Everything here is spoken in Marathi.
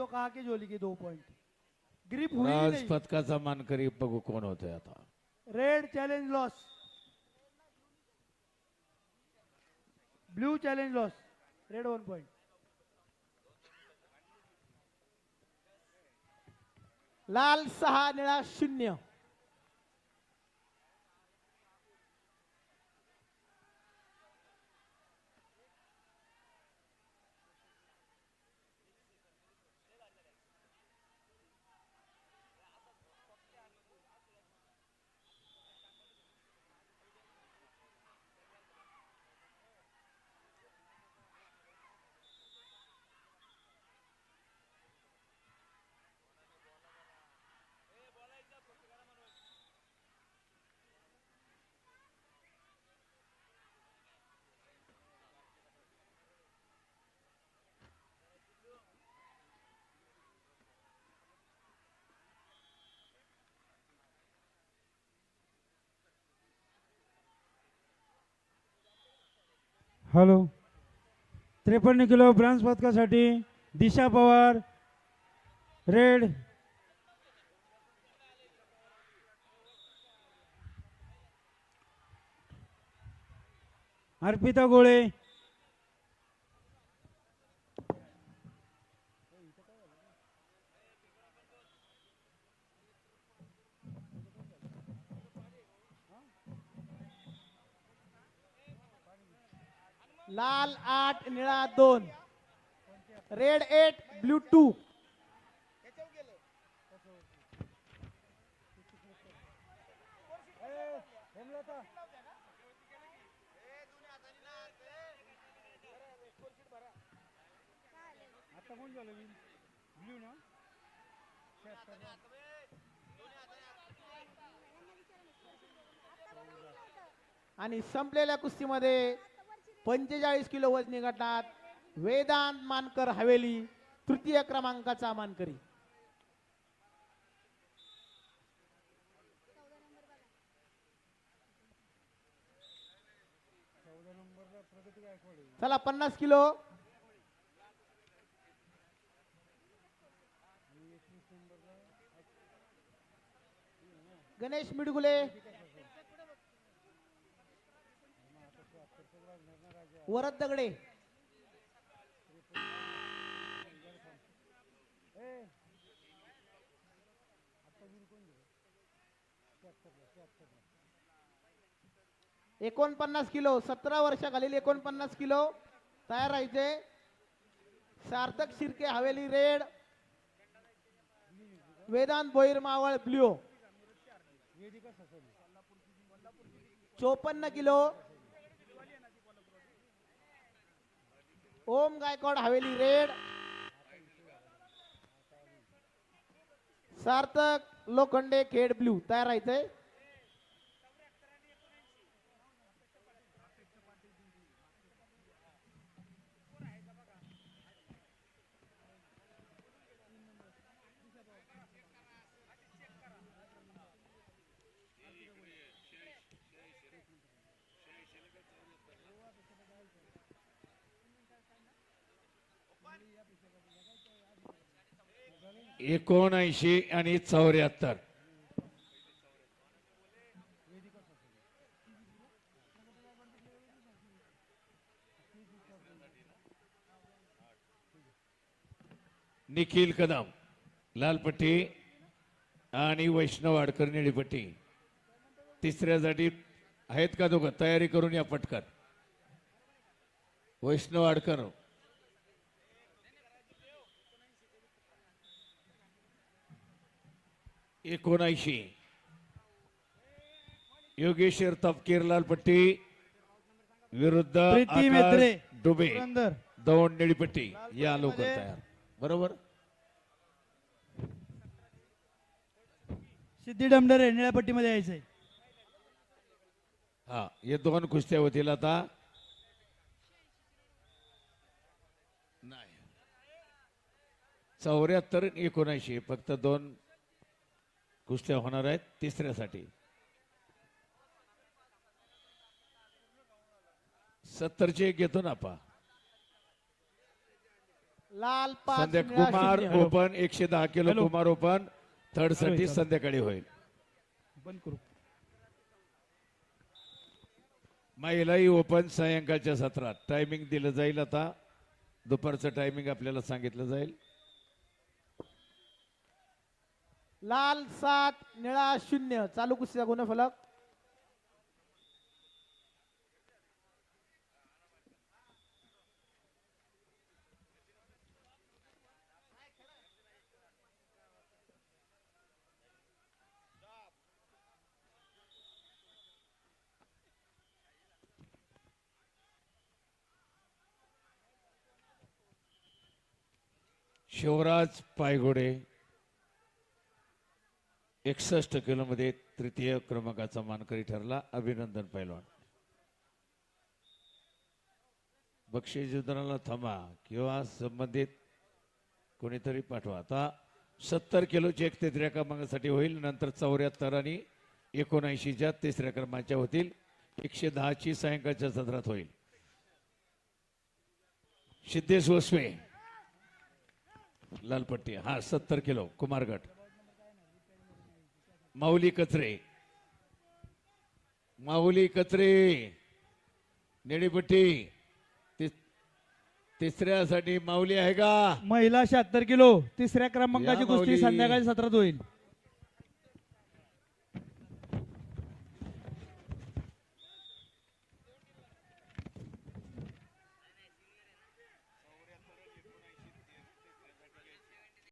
जो कहा की झोली की दो पॉइंट ग्रिप हुई नहीं। पथकाचा मानकरी बघू कोण होतोय आता? Red challenge loss blue challenge loss red one point लाल सहा निळा शून्य। हॅलो. त्रेपन्न किलो ब्रांज पदकासाठी दिशा पवार रेड. अर्पिता गोळे. लाल आठ निळा दोन. Red eight blue two. आणि संपलेल्या कुस्तीमध्ये पंचेचाळीस किलो वजनी गटात वेदांत मानकर हवेली तृतीय क्रमांकाचा मानकरी. चला पन्नास किलो. गणेश मिडगुले. वरद दगडे. एकोणपन्नास किलो सतरा वर्षाखालील एकोणपन्नास किलो तयार राहायचे. सार्थक शिर्के हवेली रेड. वेदांत भोईर मावळ ब्ल्यू. चोपन्न kilo Om Gaikwad Haveli red. Sarthak Lokhande Khed blue तयार राहायचंय. एकोणऐंशी आणि चौऱ्याहत्तर. निखिल कदम लालपट्टी आणि वैष्णव आडकर निळीपट्टी. तिसऱ्यासाठी आहेत का दोघं? तयारी करून या पटकन. वैष्णव आडकर एकोणऐंशी. योगेश्वर तपकीर लालपट्टी विरुद्ध आकाश डुबे. दौंड निळीपट्टी या लवकर तयार बरोबर? सिद्धी डमडरे निळ्या पट्टीमध्ये यायचंय. हा हे दोन कुस्त्या होतील आता. चौऱ्याहत्तर एकोणऐंशी फक्त दोन कुस्त्या होणार आहेत तिसऱ्यासाठी. सत्तरचे एक घेतो ना पा लाल पाच संध्या निळा कुमार शून्य. ओपन एकशे दहा किलो. कुमार ओपन थर्डसाठी. संध्याकाळी होईल. बंद करू. महिलाही ओपन सायंकाळच्या सत्रात. टायमिंग दिलं जाईल आता. दुपारचं टायमिंग आपल्याला सांगितलं जाईल. लाल सात निळा शून्य. चालू कुस्तीचा गुणफलक. शिवराज पायघोडे एकसष्ट किलोमध्ये तृतीय क्रमांकाचा मानकरी ठरला अभिनंदन पैलवान. बक्षीस वितरणाला थांबा किंवा संबंधित कोणीतरी पाठवा. आता सत्तर किलोची एक तिसऱ्या क्रमांकासाठी होईल नंतर चौऱ्याहत्तर आणि एकोणऐंशीच्या तिसऱ्या क्रमांकाच्या होतील. एकशे दहाची सायंकाळच्या सत्रात होईल. सिद्धेश वसवे लालपट्टी. हा सत्तर किलो कुमारगट माऊली कचरे माऊली कचरे निळीपट्टी तिस- तिसऱ्यासाठी माऊली आहे का? महिला शहात्तर किलो. तिसऱ्या क्रमांकाची या कुस्ती माऊली. संध्याकाळी सत्रात होईल.